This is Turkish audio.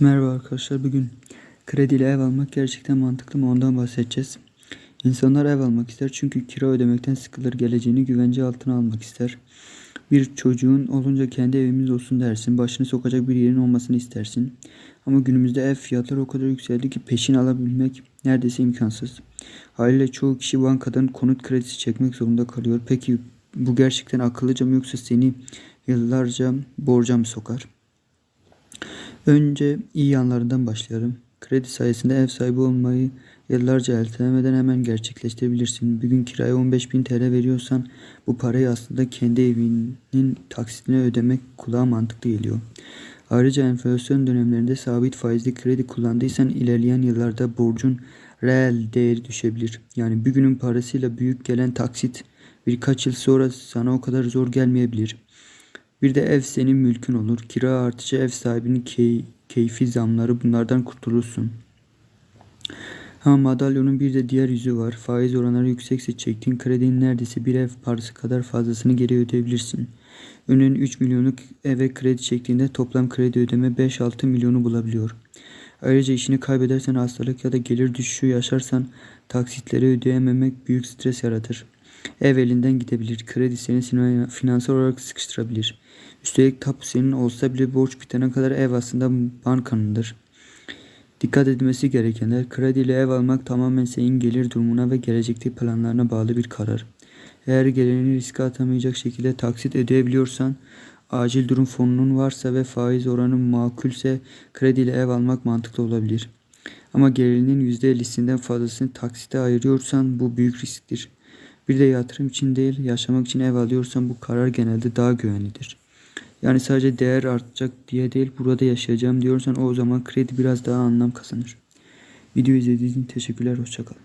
Merhaba arkadaşlar. Bugün krediyle ev almak gerçekten mantıklı mı ondan bahsedeceğiz. İnsanlar ev almak ister çünkü kira ödemekten sıkılır, geleceğini güvence altına almak ister. Bir çocuğun olunca kendi evimiz olsun dersin, başını sokacak bir yerin olmasını istersin. Ama günümüzde ev fiyatları o kadar yükseldi ki peşin alabilmek neredeyse imkansız. Haliyle çoğu kişi bankadan konut kredisi çekmek zorunda kalıyor. Peki bu gerçekten akıllıca mı yoksa seni yıllarca borca mı sokar? Önce iyi yanlarından başlayalım. Kredi sayesinde ev sahibi olmayı yıllarca ertelemeden hemen gerçekleştirebilirsin. Bir gün kiraya 15 bin TL veriyorsan bu parayı aslında kendi evinin taksitine ödemek kulağa mantıklı geliyor. Ayrıca enflasyon dönemlerinde sabit faizli kredi kullandıysan ilerleyen yıllarda borcun reel değeri düşebilir. Yani bir günün parasıyla büyük gelen taksit birkaç yıl sonra sana o kadar zor gelmeyebilir. Bir de ev senin mülkün olur. Kira artışı ev sahibinin key, keyfi zamları bunlardan kurtulursun. Ama madalyonun bir de diğer yüzü var. Faiz oranları yüksekse çektiğin kredinin neredeyse bir ev parası kadar fazlasını geri ödeyebilirsin. Örneğin 3 milyonluk eve kredi çektiğinde toplam kredi ödeme 5-6 milyonu bulabiliyor. Ayrıca işini kaybedersen hastalık ya da gelir düşüşü yaşarsan taksitleri ödeyememek büyük stres yaratır. Ev elinden gidebilir, kredi seni finansal olarak sıkıştırabilir. Üstelik tapu senin olsa bile borç bitene kadar ev aslında bankanındır. Dikkat edilmesi gerekenler krediyle ev almak tamamen senin gelir durumuna ve gelecekteki planlarına bağlı bir karar. Eğer gelirini riske atamayacak şekilde taksit ödeyebiliyorsan, acil durum fonunun varsa ve faiz oranı makulse krediyle ev almak mantıklı olabilir. Ama gelirinin %50'sinden fazlasını taksite ayırıyorsan bu büyük risktir. Bir de yatırım için değil, yaşamak için ev alıyorsan bu karar genelde daha güvenlidir. Yani sadece değer artacak diye değil, burada yaşayacağım diyorsan o zaman kredi biraz daha anlam kazanır. Video izlediğiniz için teşekkürler, hoşçakalın.